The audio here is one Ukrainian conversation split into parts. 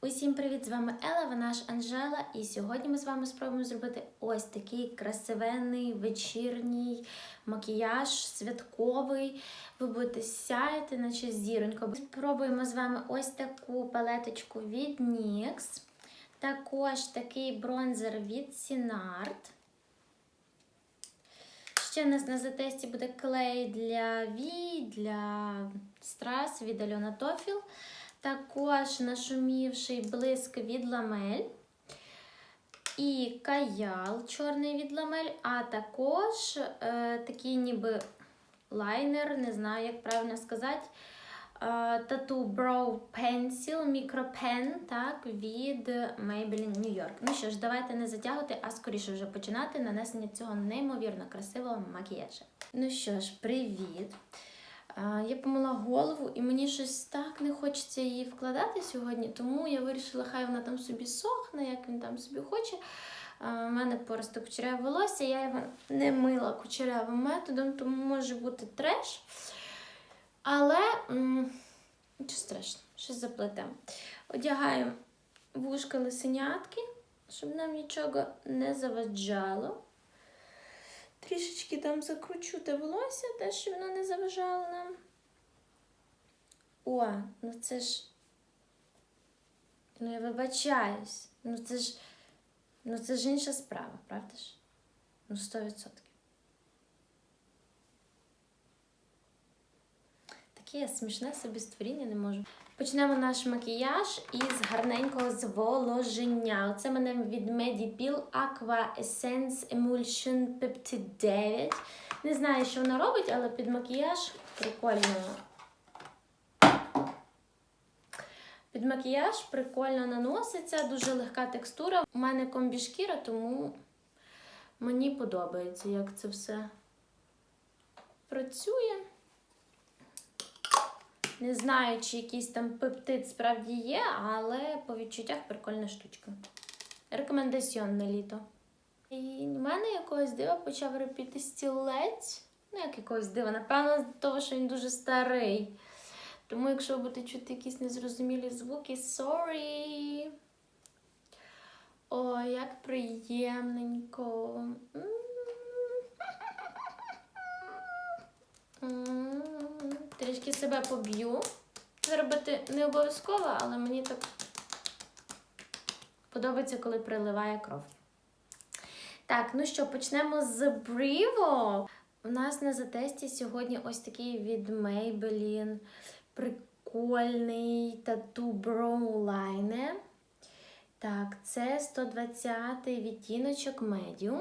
Усім привіт! З вами Ела, вона ж Анжела, і сьогодні ми з вами спробуємо зробити ось такий красивенний вечірній макіяж святковий. Ви будете сяяти, наче зіронька. Спробуємо з вами ось таку палеточку від NYX. Також такий бронзер від Sinart. Ще в нас на затесті буде клей для вій, для страс від Альона Тофіл. Також нашумівший блиск від ламель. І каял чорний від ламель, а також е, такий ніби лайнер, не знаю, як правильно сказати. Tattoo Brow Pencil, мікропен, так, від Maybelline New York. Ну що ж, давайте не затягувати, а скоріше вже починати нанесення цього неймовірно красивого макіяжа. Ну що ж, привіт! Я помила голову, і мені щось так не хочеться її вкладати сьогодні, тому я вирішила, хай вона там собі сохне, як він там собі хоче. У мене просто кучеряве волосся, я його не мила кучерявим методом, тому може бути треш. Але м, нічого страшного, щось заплетемо. Одягаємо вушка лисенятки, щоб нам нічого не заваджало. Трішечки там закручу те волосся, те, щоб воно не заважало нам. О, ну це ж. Ну я вибачаюсь. Ну це ж. Ну це ж інша справа, правда ж? Ну, 100%. Таке я смішне собі створіння не можу. Почнемо наш макіяж із гарненького зволоження. Оце мене від Medipil Aqua Essence Emulsion Peptide 9. Не знаю, що вона робить, але під макіяж прикольно. Під макіяж прикольно наноситься, дуже легка текстура. У мене комбішкіра, тому мені подобається, як це все працює. Не знаю, чи якийсь там пептид справді є, але по відчуттях прикольна штучка. Рекомендаціон на літо. І в мене якогось дива почав репіти стілець. Ну, як якогось дива, напевно, з того, що він дуже старий. Тому, якщо ви будете чути якісь незрозумілі звуки, sorry. О, як приємненько. М. Трішки себе поб'ю. Це робити не обов'язково, але мені так подобається, коли приливає кров. Так, ну що, почнемо з Brivo. У нас на затесті сьогодні ось такий від Maybelline прикольний тату Brow. Так, це 120 відтіночок Medium.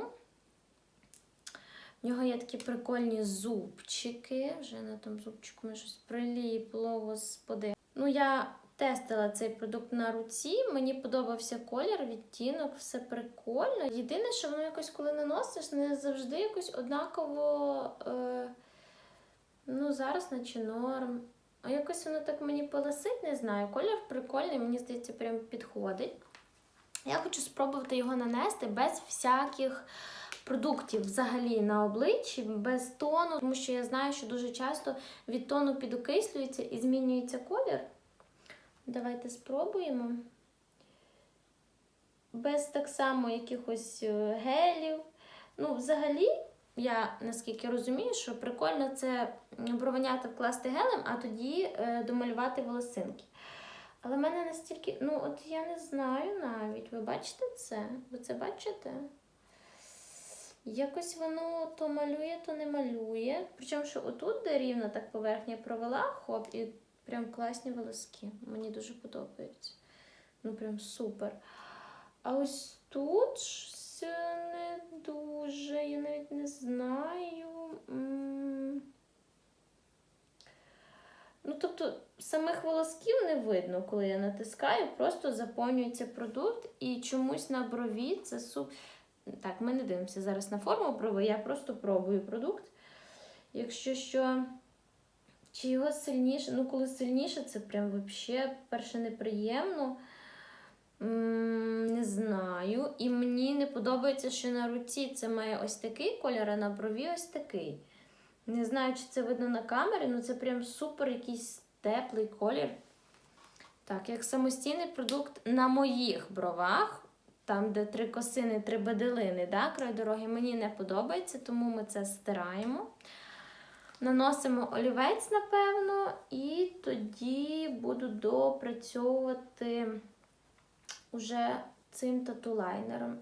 В нього є такі прикольні зубчики. Вже на тому зубчику мені щось приліпло, господи. Ну, я тестила цей продукт на руці, мені подобався колір, відтінок, все прикольно. Єдине, що воно якось, коли наносиш, не завжди якось однаково. Е... Ну, зараз наче норм. А якось воно так мені полосить, не знаю. Колір прикольний, мені здається, прям підходить. Я хочу спробувати його нанести без всяких продуктів взагалі на обличчі без тону, тому що я знаю, що дуже часто від тону підокислюється і змінюється колір. Давайте спробуємо. Без так само якихось е, гелів. Ну, взагалі, я наскільки розумію, що прикольно це бровенята вкласти гелем, а тоді е, домалювати волосинки. Але в мене настільки, ну, от я не знаю навіть. Ви бачите це? Ви це бачите? Якось воно то малює, то не малює. Причому, що отут, де рівна так поверхня провела, хоп, і прям класні волоски. Мені дуже подобається. Ну, прям супер. А ось тут не дуже, я навіть не знаю. Ну, тобто, самих волосків не видно, коли я натискаю, просто заповнюється продукт і чомусь на брові це супер. Так, ми не дивимося зараз на форму брови, я просто пробую продукт. Якщо що, чи його сильніше, ну, коли сильніше, це прям взагалі перше неприємно. Не знаю. І мені не подобається, що на руці це має ось такий кольор, а на брові ось такий. Не знаю, чи це видно на камері, але це прям супер якийсь теплий колір. Так, як самостійний продукт на моїх бровах, там, де три косини, три баделини, да, край дороги, мені не подобається, тому ми це стираємо. Наносимо олівець, напевно, і тоді буду допрацьовувати уже цим тату-лайнером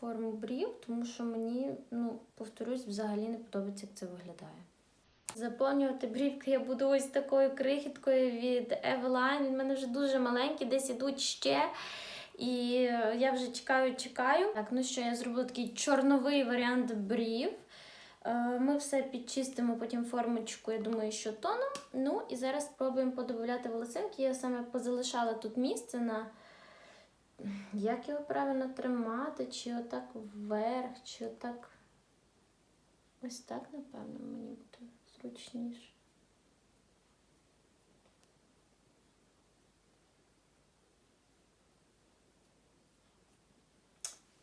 форму брів, тому що мені, ну, повторюсь, взагалі не подобається, як це виглядає. Заповнювати брівки я буду ось такою крихіткою від Eveline. В мене вже дуже маленький, десь ідуть ще. І я вже чекаю, чекаю. Так, ну що, я зробила такий чорновий варіант брів. Е, Ми все підчистимо потім формочку, я думаю, що тоном. Ну і зараз спробуємо подобавляти волосинки. Я саме позалишала тут місце на як його правильно тримати, чи отак вверх, чи отак. Ось так, напевно, мені буде зручніше.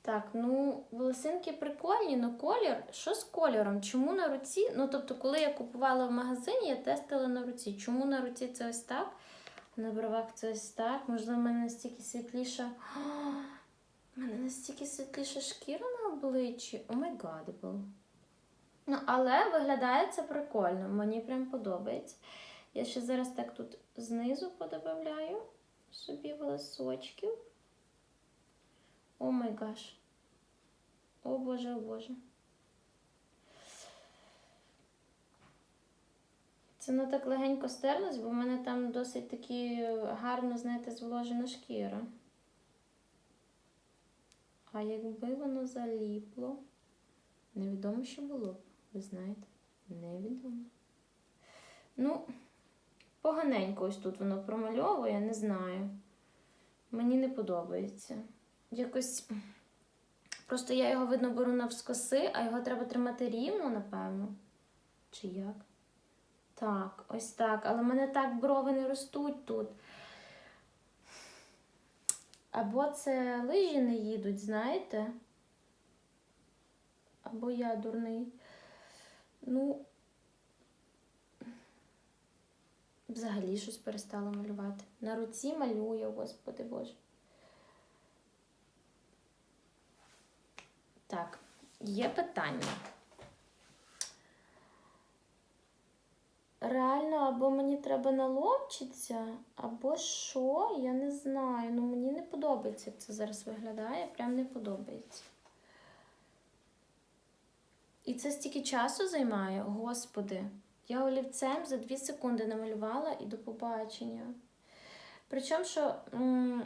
Так, ну, волосинки прикольні, але колір. Що з кольором? Чому на руці? Ну, тобто, коли я купувала в магазині, я тестила на руці. Чому на руці це ось так? На бровах це ось так. Можливо, в мене настільки світліша. У мене настільки світліша шкіра на обличчі. О май гадебл. Ну, але виглядає це прикольно. Мені прям подобається. Я ще зараз так тут знизу подобавляю собі волосочків. О май гаш. О Боже, о Боже. Це не так легенько стерлось, бо в мене там досить таки гарно, знаєте, зволожена шкіра. А якби воно заліпло, невідомо, що було б, ви знаєте, невідомо. Ну, поганенько ось тут воно промальовує, не знаю. Мені не подобається. Якось. Просто я його, видно, беру навскоси, а його треба тримати рівно, напевно. Чи як? Так, ось так. Але в мене так брови не ростуть тут. Або це лижі не їдуть, знаєте? Або я дурний. Ну, взагалі щось перестала малювати. На руці малюю, господи Боже. Так, є питання. Реально, або мені треба наловчитися, або що, я не знаю. Ну мені не подобається, як це зараз виглядає. Прям не подобається. І це стільки часу займає, господи. Я олівцем за 2 секунди намалювала і до побачення. Причому, що, м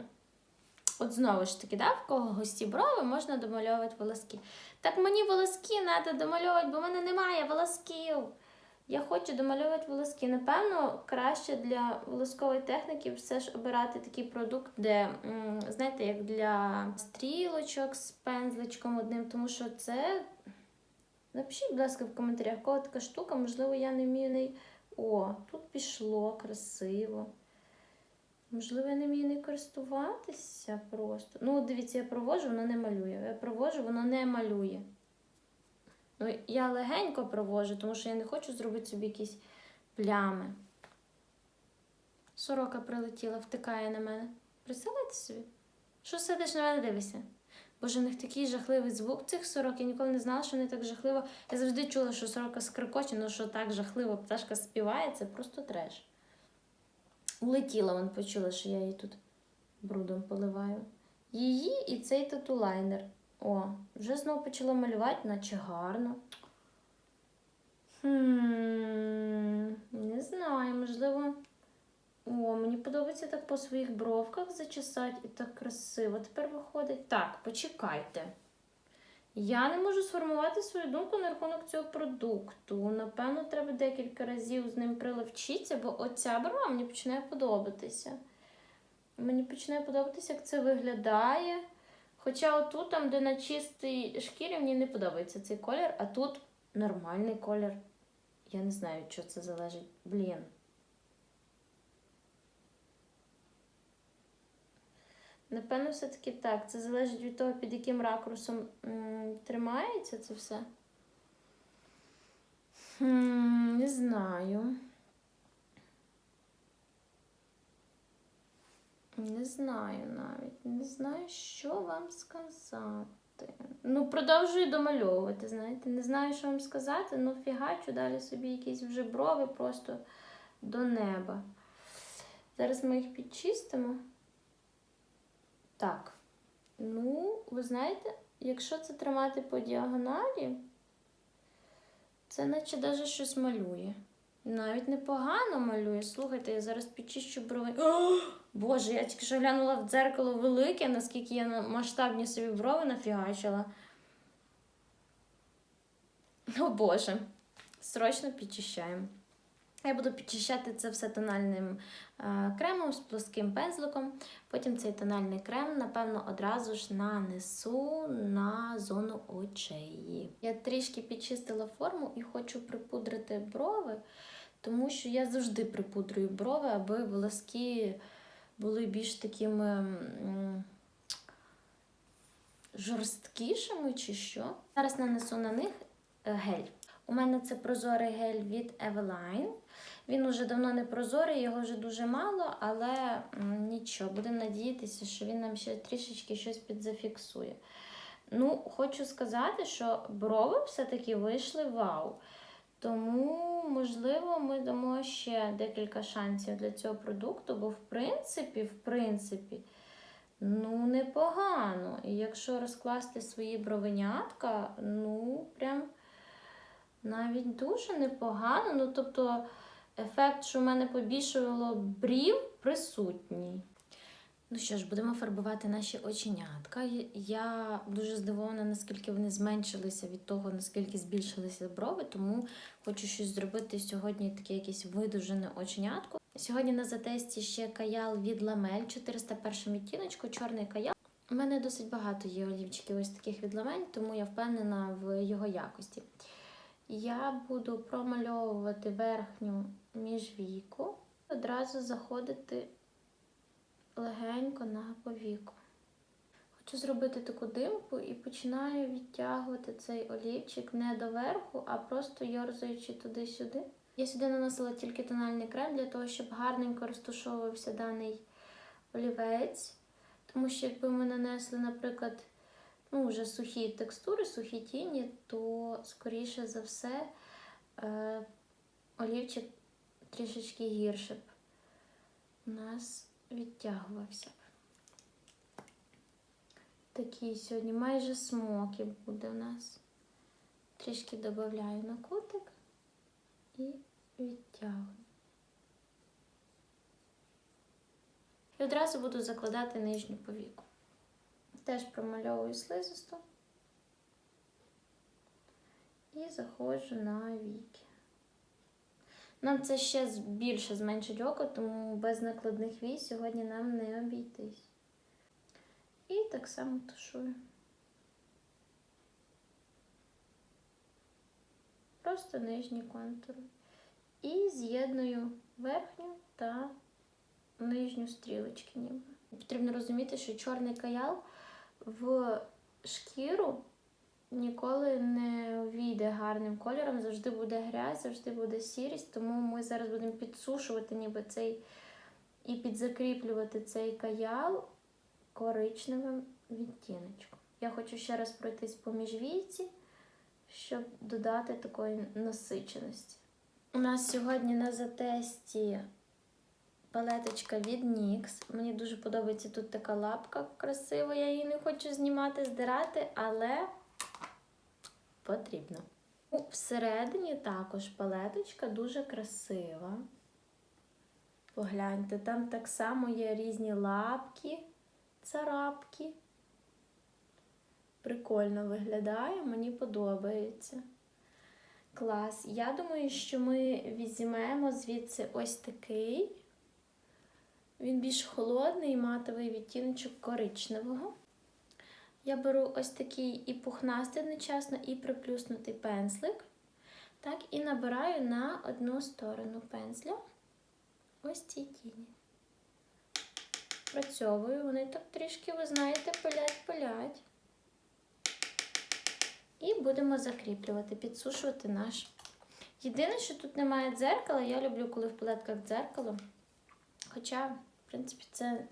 от знову ж таки, да, в кого гості брови можна домальовувати волоски. Так мені волоски треба домальовувати, бо в мене немає волосків. Я хочу домальовувати волоски. Напевно, краще для волоскової техніки все ж обирати такий продукт, де, знаєте, як для стрілочок з пензличком одним, тому що це. Напишіть, будь ласка, в коментарях, кого така штука, можливо, я не вмію неї. О, тут пішло красиво. Можливо, я не вмію нею користуватися просто. Ну, дивіться, я провожу, воно не малює. Я провожу, воно не малює. Ну, я легенько провожу, тому що я не хочу зробити собі якісь плями. Сорока прилетіла, втикає на мене. Представляєте собі? Що сидиш на мене дивишся? Боже, в них такий жахливий звук цих сорок. Я ніколи не знала, що вони так жахливо. Я завжди чула, що сорока скрикоче, але що так жахливо пташка співає, це просто треш. Улетіла, вон почула, що я її тут брудом поливаю. Її і цей тату-лайнер. О, вже знову почала малювати, наче гарно. Хм, не знаю, можливо. О, мені подобається так по своїх бровках зачесати і так красиво тепер виходить. Так, почекайте. Я не можу сформувати свою думку на рахунок цього продукту. Напевно, треба декілька разів з ним приловчитися, бо оця брова мені починає подобатися. Мені починає подобатися, як це виглядає. Хоча отут, там, де на чистій шкірі, мені не подобається цей колір, а тут нормальний колір. Я не знаю, що це залежить. Блін. Напевно, все-таки так. Це залежить від того, під яким ракурсом м тримається це все. Хм, Не знаю. Не знаю навіть, не знаю, що вам сказати. Ну, продовжую домальовувати, знаєте. Не знаю, що вам сказати, ну фігачу далі собі якісь вже брови просто до неба. Зараз ми їх підчистимо. Так. Ну, ви знаєте, якщо це тримати по діагоналі, це наче навіть щось малює. Навіть непогано малює. Слухайте, я зараз підчищу брови. О, Боже, я тільки що глянула в дзеркало велике, наскільки я масштабні собі брови нафігачила. О Боже, срочно підчищаємо. Я буду підчищати це все тональним е, кремом з плоским пензликом. Потім цей тональний крем, напевно, одразу ж нанесу на зону очей. Я трішки підчистила форму і хочу припудрити брови, тому що я завжди припудрюю брови, аби волоски були більш такими жорсткішими чи що. Зараз нанесу на них е, гель. У мене це прозорий гель від Eveline. Він уже давно не прозорий, його вже дуже мало, але нічого, будемо надіятися, що він нам ще трішечки щось підзафіксує. Ну, хочу сказати, що брови все-таки вийшли вау. Тому, можливо, ми дамо ще декілька шансів для цього продукту, бо в принципі, в принципі, ну, непогано. І якщо розкласти свої бровенятка, ну, прям навіть дуже непогано. Ну, тобто, ефект, що в мене побільшувало брів, присутній. Ну що ж, будемо фарбувати наші оченятка. Я дуже здивована, наскільки вони зменшилися від того, наскільки збільшилися брови, тому хочу щось зробити сьогодні таке якесь видужене оченятко. Сьогодні на затесті ще каял від Ламель 401 відтіночку, чорний каял. У мене досить багато є олівчиків ось таких від Ламель, тому я впевнена в його якості. Я буду промальовувати верхню міжвійку, одразу заходити легенько на повіку. Хочу зробити таку димку і починаю відтягувати цей олівчик не доверху, а просто йорзаючи туди-сюди. Я сюди наносила тільки тональний крем для того, щоб гарненько розташовувався даний олівець. Тому що якби ми нанесли, наприклад, ну, вже сухі текстури, сухі тіні, то, скоріше за все, е, олівчик трішечки гірше б у нас відтягувався. Такий сьогодні майже смокі буде у нас. Трішки додаю на кутик і відтягую. І одразу буду закладати нижню повіку. Теж промальовую слизисту і заходжу на віки. Нам це ще більше зменшить око, тому без накладних вій сьогодні нам не обійтись. І так само тушую. Просто нижні контури. І з'єдную верхню та нижню стрілочки ніби. Потрібно розуміти, що чорний каял в шкіру ніколи не увійде гарним кольором, завжди буде грязь, завжди буде сірість, тому ми зараз будемо підсушувати ніби цей і підзакріплювати цей каял коричневим відтіночком. Я хочу ще раз пройтись по міжвійці, щоб додати такої насиченості. У нас сьогодні на затесті палеточка від NYX. Мені дуже подобається тут така лапка красива, я її не хочу знімати, здирати, але потрібно. Всередині також палеточка дуже красива. Погляньте, там так само є різні лапки, царапки. Прикольно виглядає, мені подобається. Клас. Я думаю, що ми візьмемо звідси ось такий. Він більш холодний, матовий відтіночок коричневого. Я беру ось такий і пухнастий одночасно, і приплюснутий пензлик. Так, і набираю на одну сторону пензля ось ці тіні. Працьовую, вони так трішки, ви знаєте, пилять-пилять. І будемо закріплювати, підсушувати наш. Єдине, що тут немає дзеркала, я люблю, коли в палетках дзеркало. Хоча, в принципі, це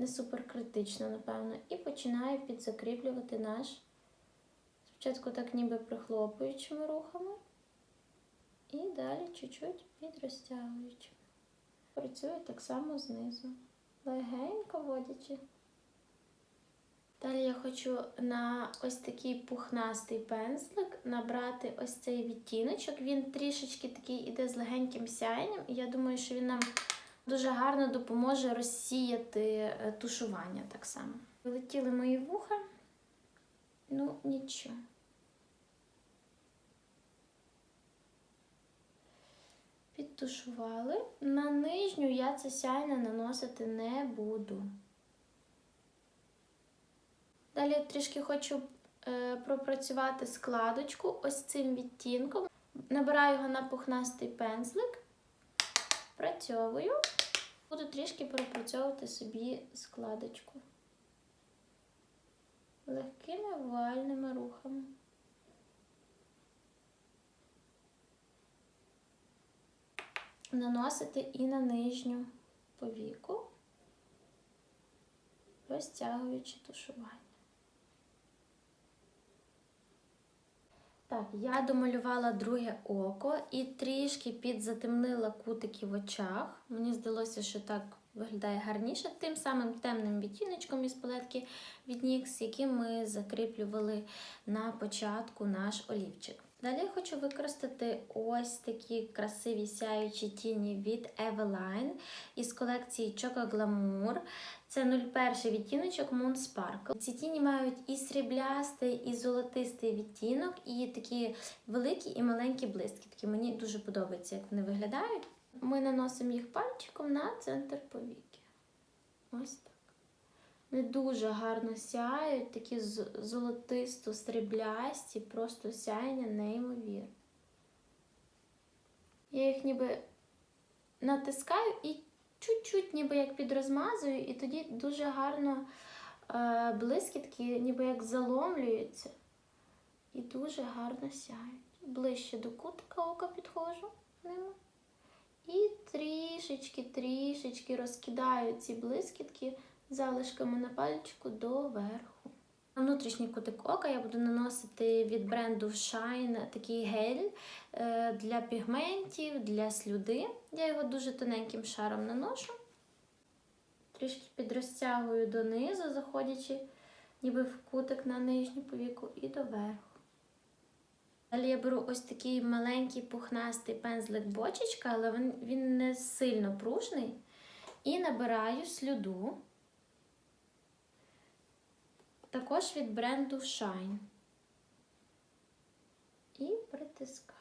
не супер критично, напевно. І починаю підзакріплювати наш. Спочатку так ніби прихлопуючими рухами. І далі чуть-чуть підрозтягуючи. Працюю так само знизу. Легенько водячи. Далі я хочу на ось такий пухнастий пензлик набрати ось цей відтіночок. Він трішечки такий іде з легеньким сяєнням, і я думаю, що він нам дуже гарно допоможе розсіяти е, тушування так само. Вилетіли мої вуха, ну нічого. Підтушували. На нижню я це сяйне наносити не буду. Далі трішки хочу е, пропрацювати складочку ось цим відтінком. Набираю його на пухнастий пензлик, працьовую, буду трішки пропрацьовувати собі складочку легкими вальними рухами. Наносити і на нижню повіку, розтягуючи тушування. Так, я домалювала друге око і трішки підзатемнила кутики в очах. Мені здалося, що так виглядає гарніше тим самим темним відтіночком із палетки від NYX, яким ми закріплювали на початку наш олівчик. Далі я хочу використати ось такі красиві сяючі тіні від Eveline із колекції Choco Glamour. Це 01 відтіночок Moon Sparkle. Ці тіні мають і сріблястий, і золотистий відтінок, і такі великі і маленькі блискітки. Мені дуже подобається, як вони виглядають. Ми наносимо їх пальчиком на центр повіки. Ось так. Вони дуже гарно сяють, такі золотисто-сріблясті, просто сяєння неймовірне. Я їх ніби натискаю і чуть-чуть ніби як підрозмазую, і тоді дуже гарно е, блискітки ніби як заломлюються і дуже гарно сяють. Ближче до кутика ока підходжу ними. І трішечки-трішечки розкидаю ці блискітки залишками на пальчику до верху. На внутрішній кутик ока я буду наносити від бренду Shine такий гель е, для пігментів, для слюди. Я його дуже тоненьким шаром наношу. Трішки підрозтягую донизу, заходячи ніби в кутик на нижню повіку і до верху. Далі я беру ось такий маленький пухнастий пензлик бочечка, але він, він не сильно пружний. І набираю слюду. Також від бренду Shine. І притискаю.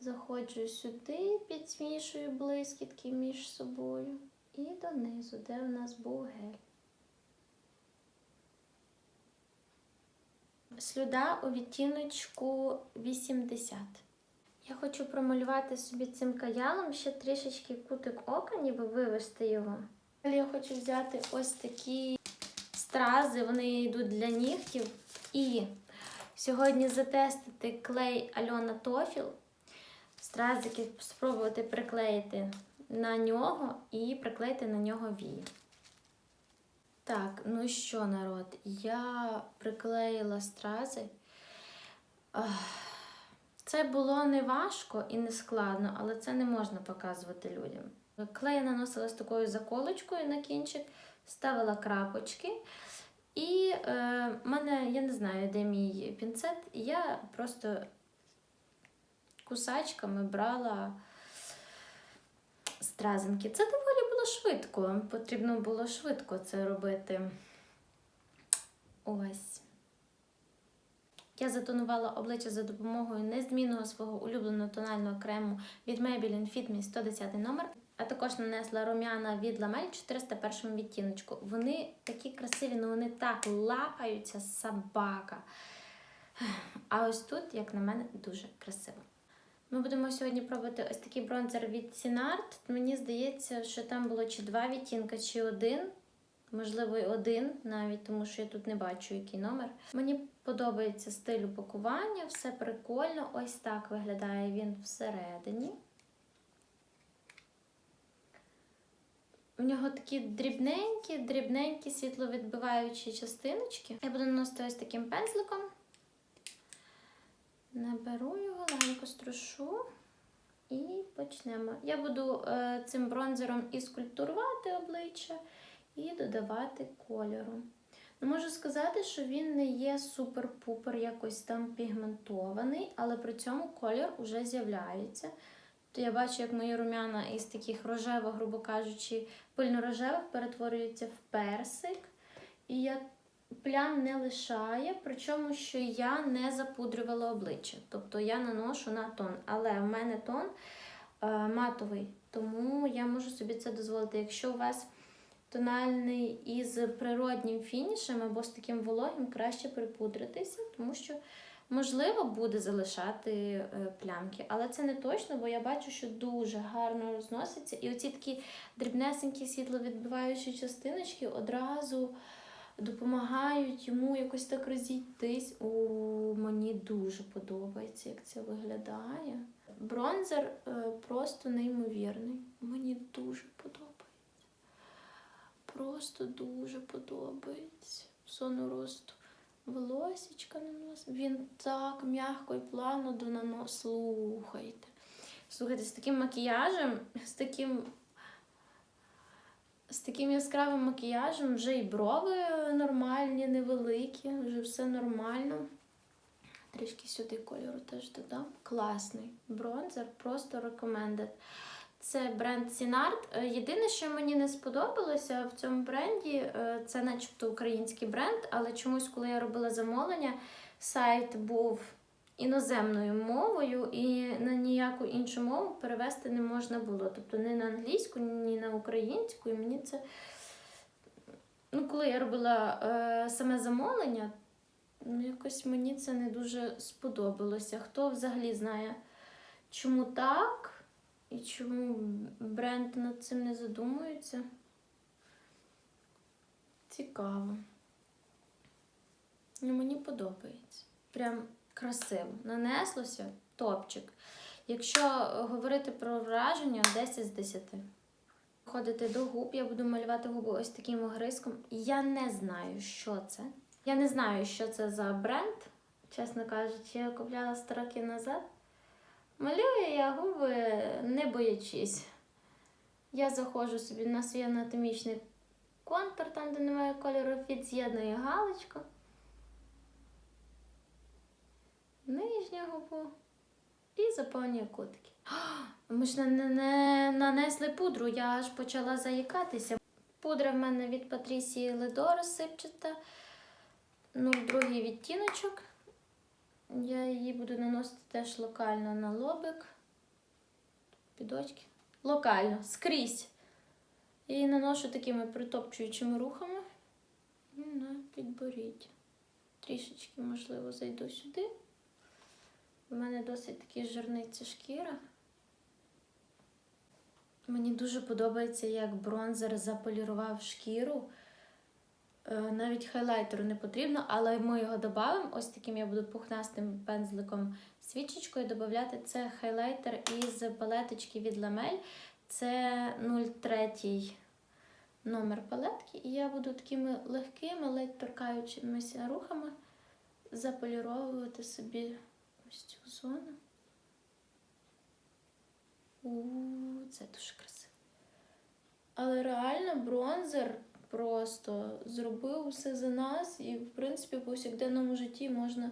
Заходжу сюди, підсмішую блискітки між собою і донизу, де у нас був гель. Слюда у відтіночку 80. Я хочу промалювати собі цим каялом ще трішечки кутик ока, ніби вивести його. Я хочу взяти ось такі стрази, вони йдуть для нігтів. І сьогодні затестити клей Альона Тофіл. Стразики спробувати приклеїти на нього і приклеїти на нього вії. Так, ну що, народ, я приклеїла стрази. Це було не важко і не складно, але це не можна показувати людям. Клей наносила з такою заколочкою на кінчик, ставила крапочки. І е, мене, я не знаю, де мій пінцет, я просто кусачками брала стразинки. Це доволі було швидко. Потрібно було швидко це робити. Ось. Я затонувала обличчя за допомогою незмінного свого улюбленого тонального крему від Maybelline Fit Me 110 номер. А також нанесла рум'яна від Ламель 401 відтіночку. Вони такі красиві, але вони так лапаються собака. А ось тут, як на мене, дуже красиво. Ми будемо сьогодні пробувати ось такий бронзер від Сінарт. Мені здається, що там було чи два відтінка, чи один. Можливо, і один, навіть тому що я тут не бачу, який номер. Мені подобається стиль упакування, все прикольно. Ось так виглядає він всередині. В нього такі дрібненькі, дрібненькі світловідбиваючі частиночки. Я буду наносити ось таким пензликом. Наберу його, легенько струшу і почнемо. Я буду е, цим бронзером і скульптурувати обличчя, і додавати кольору. Ну, можу сказати, що він не є супер-пупер якось там пігментований, але при цьому колір вже з'являється. То я бачу, як мої рум'яна із таких рожевих, грубо кажучи, пильно-рожевих перетворюються в персик. І я плям не лишає, причому що я не запудрювала обличчя. Тобто я наношу на тон. Але в мене тон е, матовий, тому я можу собі це дозволити. Якщо у вас тональний із природнім фінішем або з таким вологим, краще припудритися, тому що, можливо, буде залишати е, плямки. Але це не точно, бо я бачу, що дуже гарно розноситься. І оці такі дрібнесенькі світловідбиваючі частиночки одразу допомагають йому якось так розійтись. О, мені дуже подобається, як це виглядає. Бронзер е, просто неймовірний. Мені дуже подобається. Просто дуже подобається. Зону росту волосічка на нос. Він так м'яко і плавно до нанос. Слухайте. Слухайте, з таким макіяжем, з таким з таким яскравим макіяжем вже і брови нормальні, невеликі, вже все нормально. Трішки сюди кольору теж додам. Класний бронзер, просто recommended. Це бренд Сінарт. Єдине, що мені не сподобалося в цьому бренді, е, це начебто український бренд, але чомусь, коли я робила замовлення, сайт був іноземною мовою, і на ніяку іншу мову перевести не можна було. Тобто не на англійську, ні на українську. І мені це. Ну, коли я робила е, саме замовлення, ну, якось мені це не дуже сподобалося. Хто взагалі знає, чому так? І чому бренд над цим не задумується? Цікаво. Ну, мені подобається. Прям красиво. Нанеслося топчик. Якщо говорити про враження, 10 з 10. Ходити до губ, я буду малювати губи ось таким огризком. Я не знаю, що це. Я не знаю, що це за бренд, чесно кажучи, я купляла 100 років назад. Малюю я губи, не боячись. Я заходжу собі на свій анатомічний контур, там, де немає кольору, підз'єдную галочку. Нижню губу і заповнюю кутики. Ми ж не, не нанесли пудру, я аж почала заїкатися. Пудра в мене від Патрісії Ледор сипчата, 02 відтіночок. Я її буду наносити теж локально на лобик, під очки. Локально, скрізь. Її наношу такими притопчуючими рухами і на підборіддя. Трішечки, можливо, зайду сюди. У мене досить таки жирниця шкіра. Мені дуже подобається, як бронзер заполірував шкіру. Е, Навіть хайлайтеру не потрібно, але ми його додамо. Ось таким я буду пухнастим пензликом свічечкою додати. Це хайлайтер із палеточки від Ламель. Це 03 номер палетки. І я буду такими легкими, ледь торкаючимися рухами заполіровувати собі ось цю зону. У, це дуже красиво. Але реально бронзер просто зробив все за нас, і, в принципі, в повсякденному житті можна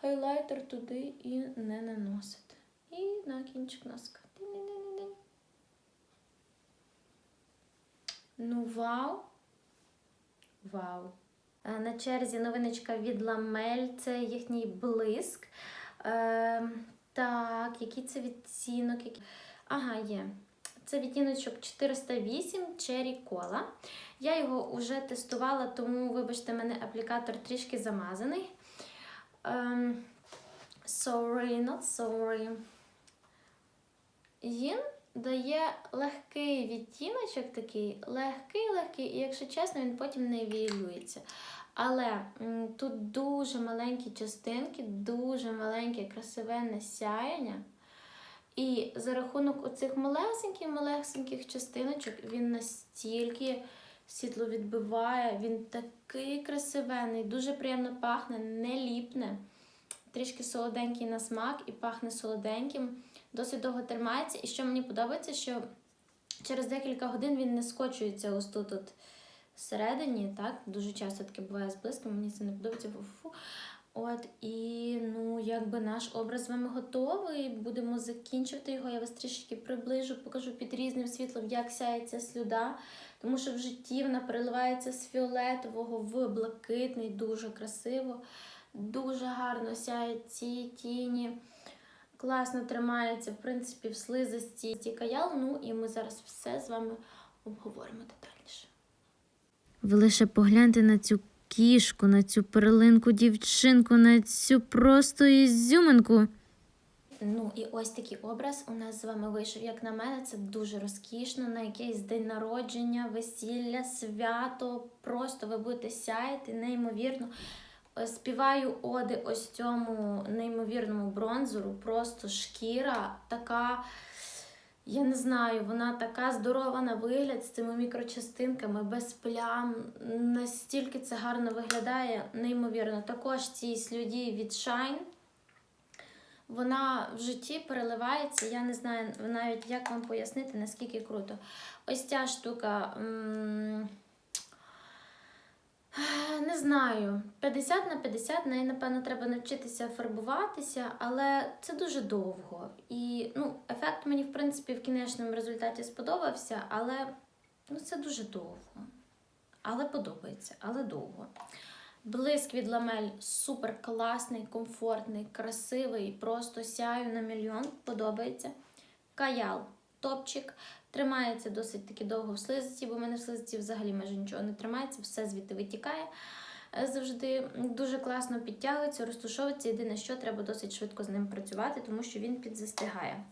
хайлайтер туди і не наносити. І на кінчик носка. Ну, вау! Вау! Е, На черзі новиночка від Ламель, це їхній блиск. Е, так, який це відтінок? Який... Ага, є. Це відтіночок 408 Cherry Cola. Я його вже тестувала, тому, вибачте, мене аплікатор трішки замазаний. Um, sorry, not sorry. Він дає легкий відтіночок такий, легкий-легкий, і, якщо чесно, він потім не віюється. Але м, тут дуже маленькі частинки, дуже маленьке красивенне сяєння. І за рахунок оцих малесеньких малесеньких частиночок він настільки світло відбиває, він такий красивенний, дуже приємно пахне, не ліпне. Трішки солоденький на смак і пахне солоденьким, досить довго тримається. І що мені подобається, що через декілька годин він не скочується ось тут от всередині. Так? Дуже часто таке буває з блиском, мені це не подобається. Фу-фу. От, і ну, якби наш образ з вами готовий. Будемо закінчувати його. Я вас трішки приближу, покажу під різним світлом, як сяється слюда. Тому що в житті вона переливається з фіолетового в блакитний, дуже красиво, дуже гарно сяють ці тіні. Класно тримається, в принципі, в слизості каял. Ну і ми зараз все з вами обговоримо детальніше. Ви лише погляньте на цю кішку, на цю перлинку дівчинку, на цю просто ізюминку. Ну і ось такий образ у нас з вами вийшов. Як на мене, це дуже розкішно. На якийсь день народження, весілля, свято. Просто ви будете сяяти неймовірно. Е, Співаю оди ось цьому неймовірному бронзору. Просто шкіра така. Я не знаю, вона така здорова на вигляд з цими мікрочастинками, без плям. Настільки це гарно виглядає, неймовірно. Також ці слюді від Shine. Вона в житті переливається. Я не знаю навіть, як вам пояснити, наскільки круто. Ось ця штука. м, Не знаю, 50 на 50, неї, напевно, треба навчитися фарбуватися, але це дуже довго. І ну, ефект мені, в принципі, в кінечному результаті сподобався, але ну, це дуже довго. Але подобається, але довго. Блиск від ламель супер класний, комфортний, красивий, просто сяю на мільйон, подобається. Каял, топчик, тримається досить таки довго в слизці, бо в мене в слизці взагалі майже нічого не тримається, все звідти витікає. Е, Завжди дуже класно підтягується, розтушовується. Єдине, що треба досить швидко з ним працювати, тому що він підзастигає.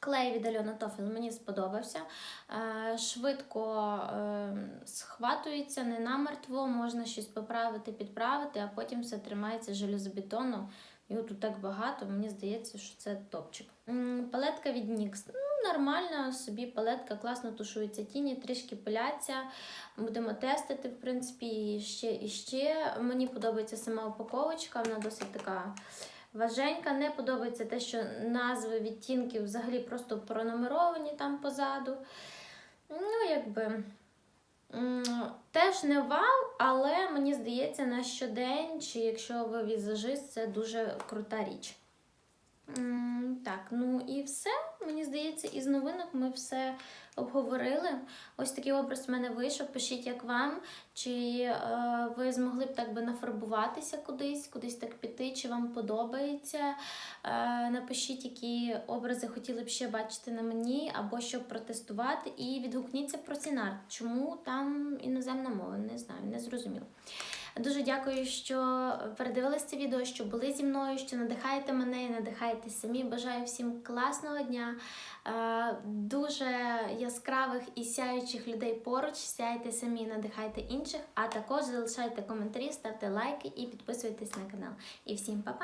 Клей від Альона Тофіл мені сподобався. Е, Швидко е, схватується, не намертво, можна щось поправити, підправити, а потім все тримається железобетонно. Його тут так багато, мені здається, що це топчик. Палетка від NYX. Ну, нормальна собі палетка, класно тушуються тіні, трішки пиляться. Будемо тестити, в принципі, і ще і ще. Мені подобається сама упаковочка, вона досить така важенька. Не подобається те, що назви відтінків взагалі просто пронумеровані там позаду. Ну, якби. Теж не вау, але мені здається, на щодень, чи якщо ви візажист, це дуже крута річ. Так, ну і все. Мені здається, із новинок ми все обговорили. Ось такий образ в мене вийшов. Пишіть, як вам, чи е, ви змогли б так би нафарбуватися кудись, кудись так піти, чи вам подобається. Е, напишіть, які образи хотіли б ще бачити на мені, або щоб протестувати. І відгукніться про цінар. Чому там іноземна мова? Не знаю, не зрозуміло. Дуже дякую, що передивились це відео, що були зі мною, що надихаєте мене і надихаєте самі. Бажаю всім класного дня, е, дуже яскравих і сяючих людей поруч. Сяйте самі, надихайте інших, а також залишайте коментарі, ставте лайки і підписуйтесь на канал. І всім па-па!